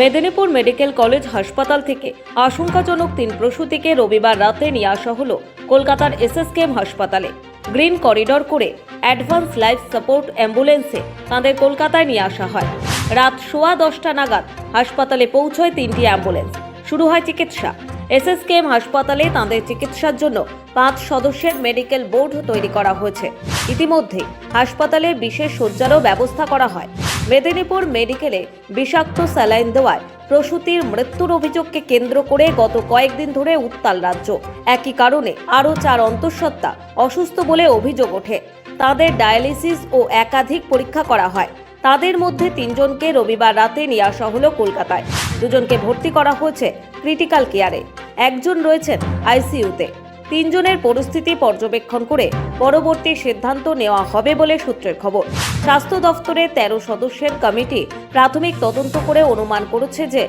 Medinipur medical college হাসপাতাল থেকে আশঙ্কাজনক তিন প্রসূতিকে রবিবার রাতে নিয়ে আসা হলো কলকাতার এসএসকেএম হাসপাতালে। গ্রিন করিডর করে অ্যাডভান্স লাইফ সাপোর্ট অ্যাম্বুলেন্সে তাদের কলকাতায় নিয়ে আসা হয়। রাত সোয়া দশটা নাগাদ হাসপাতালে পৌঁছয় তিনটি অ্যাম্বুলেন্স। শুরু হয় চিকিৎসা। এসএসকেএম হাসপাতালে তাদের চিকিৎসার জন্য পাঁচ সদস্যের মেডিকেল বোর্ড তৈরি করা হয়েছে। ইতিমধ্যে হাসপাতালে বিশেষ শয্যারও ব্যবস্থা করা হয়। মেদিনীপুর মেডিকেলে বিষাক্ত স্যালাইন দেওয়ায় প্রসূতির মৃত্যুর অভিযোগকে কেন্দ্র করে গত কয়েকদিন ধরে উত্তাল রাজ্য। একই কারণে আরও চার অন্তঃসত্ত্বা অসুস্থ বলে অভিযোগ ওঠে। তাদের ডায়ালিসিস ও একাধিক পরীক্ষা করা হয়। তাদের মধ্যে তিনজনকে রবিবার রাতে নিয়ে আসা হলো কলকাতায়। দুজনকে ভর্তি করা হয়েছে ক্রিটিক্যাল কেয়ারে। একজন রয়েছেন আইসিইউতে। তিনজনের পরিস্থিতি পর্যবেক্ষণ করে পরবর্তী সিদ্ধান্ত নেওয়া হবে বলে সূত্রের খবর। স্বাস্থ্য দফতরের তেরো সদস্যের কমিটি প্রাথমিক তদন্ত করে অনুমান করেছে যে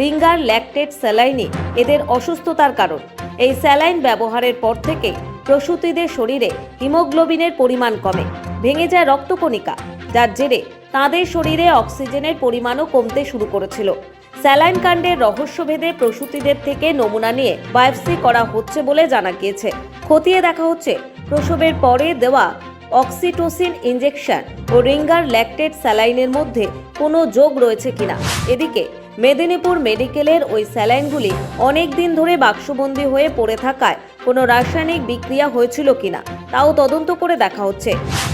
রিঙ্গার ল্যাকটেট স্যালাইনই এদের অসুস্থতার কারণ। এই স্যালাইন ব্যবহারের পর থেকে প্রসূতিদের শরীরে হিমোগ্লোবিনের পরিমাণ কমে, ভেঙে যায় রক্তকণিকা, যার জেরে তাদের শরীরে অক্সিজেনের পরিমাণও কমতে শুরু করেছিল। স্যালাইন কাণ্ডের রহস্যভেদে প্রসূতিদের থেকে নমুনা নিয়ে বায়োপসি করা হচ্ছে বলে জানা গিয়েছে। খতিয়ে দেখা হচ্ছে, প্রসবের পরে দেওয়া অক্সিটোসিন ইঞ্জেকশন ও রিঙ্গার ল্যাকটেট স্যালাইনের মধ্যে কোনো যোগ রয়েছে কিনা। এদিকে, মেদিনীপুর মেডিকেলের ওই স্যালাইনগুলি অনেক দিন ধরে বাক্সবন্দি হয়ে পড়ে থাকায় কোনো রাসায়নিক বিক্রিয়া হয়েছিল কিনা, তাও তদন্ত করে দেখা হচ্ছে।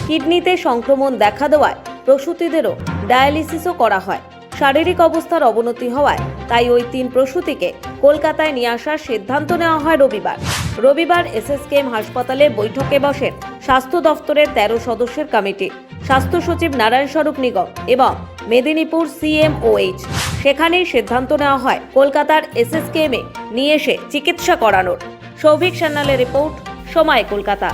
কিডনিতে সংক্রমণ দেখা দেওয়ায় প্রসূতিদেরও ডায়ালিসিসও করা হয়। শারীরিক অবস্থার অবনতি হওয়ায়, তাই ওই তিন প্রসূতিকে কলকাতায় নিয়ে আসার সিদ্ধান্ত নেওয়া হয় রবিবার। রবিবার এসএসকেএম হাসপাতালে বৈঠকে বসেন স্বাস্থ্য দফতরের তেরো সদস্যের কমিটি, স্বাস্থ্য সচিব নারায়ণ স্বরূপ নিগম এবং মেদিনীপুর সিএমওএইচ সেখানেই সিদ্ধান্ত নেওয়া হয় কলকাতার এসএসকেএমে নিয়ে এসে চিকিৎসা করানোর। সৌভিক সান্যালের রিপোর্ট, সময় কলকাতা।